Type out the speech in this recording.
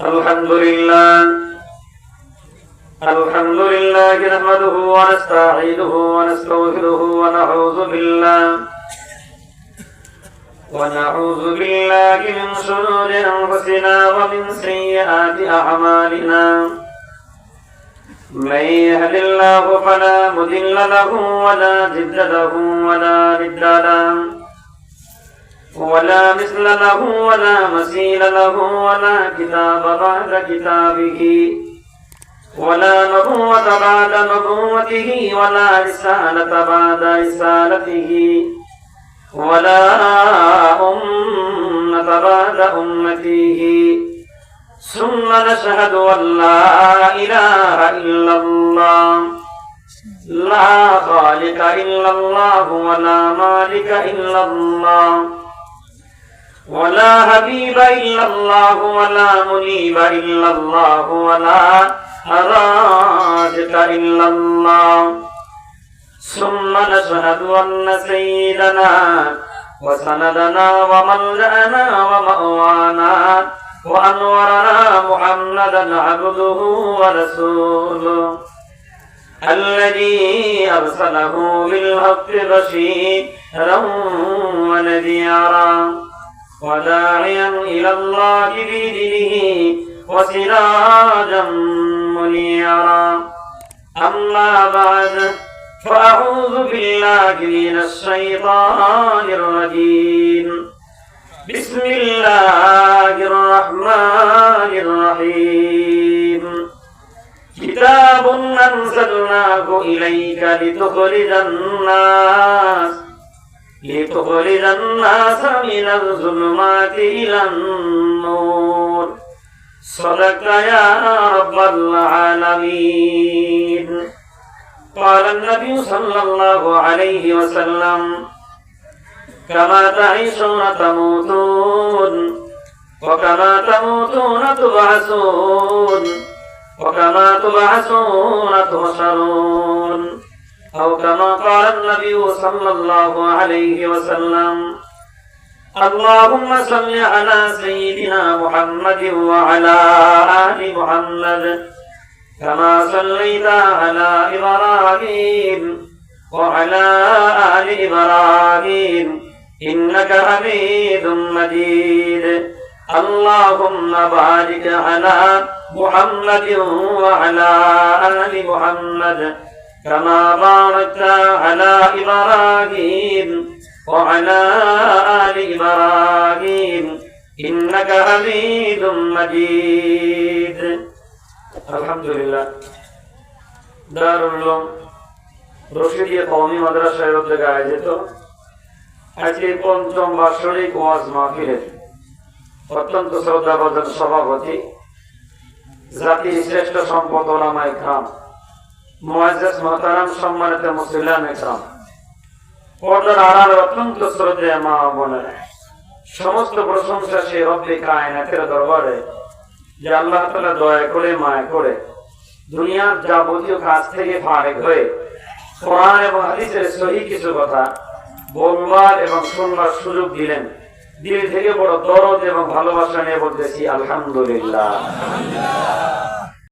الحمد لله الحمد لله نحمده ونستعينه ونستغفره ونعوذ بالله. ونعوذ بالله من شرور أنفسنا ومن سيئات أعمالنا. من يهد الله فلا مضل له ولا جد له ولا ند له ولا مثل له ولا مثيل له ولا كتاب بعد كتابه. ولا نبوة بعد نبوته ولا رسالة بعد رسالته. ولا أمة بعد أمته. ثم نشهد أن لا إله إلا الله. لا خالق إلا الله ولا مالك إلا الله. ولا حبيب إلا الله ولا منيب إلا الله ولا رازق إلا الله. ثم نشهد أن سيدنا وسندنا وملجأنا ومأوانا وأنورنا محمدا عبده ورسوله الذي أرسله بالحق بشيرا ونذيرا. وداعيا إلى الله بإذنه وسراجا منيرا أما بعد فأعوذ بالله من الشيطان الرجيم بسم الله الرحمن الرحيم كتاب أنزلناه إليك لتخرج الناس لتخرج الناس من الظلمات إلى النور صدق يا رب العالمين قال النبي صلى الله عليه وسلم كما تعيشون تموتون وكما تموتون تبعثون وكما تبعثون تحشرون أو كما قال النبي صلى الله عليه وسلم اللهم صل على سيدنا محمد وعلى آل محمد كما صليت على إبراهيم وعلى آل إبراهيم إنك حميد مجيد. اللهم بارك على محمد وعلى آل محمد كما باركت على إبراهيم وعلى آل إبراهيم إنك حميد مجيد الحمد لله دار العلوم রশিদিয়া কওমি মাদ্রাসায় উদ্যোগে আয়োজিত আজকে পঞ্চম বার্ষিক ওয়াজ মাহফিলের অত্যন্ত শ্রদ্ধাভাজন সভাপতি জাতির শ্রেষ্ঠ সম্পদ ওলামা ইকরাম সমস্ত প্রশংসা দরবারে, যে আল্লাহ দয়া করে করে, দুনিয়ার যাবতীয় কাজ থেকে ফারেক হয়ে কোরআন এবং হাদিসের সহি কিছু কথা বলবার এবং শুনবার সুযোগ দিলেন। দিল থেকে বড় দরদ এবং ভালোবাসা নিয়ে বলতেছি, আলহামদুলিল্লাহ।